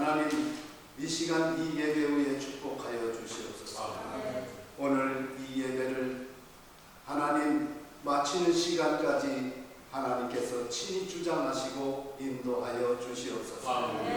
하나님 이 시간 이 예배 후에 축복하여 주시옵소서. 네. 오늘 이 예배를 하나님 마치는 시간까지 하나님께서 친히 주장하시고 인도하여 주시옵소서. 아멘.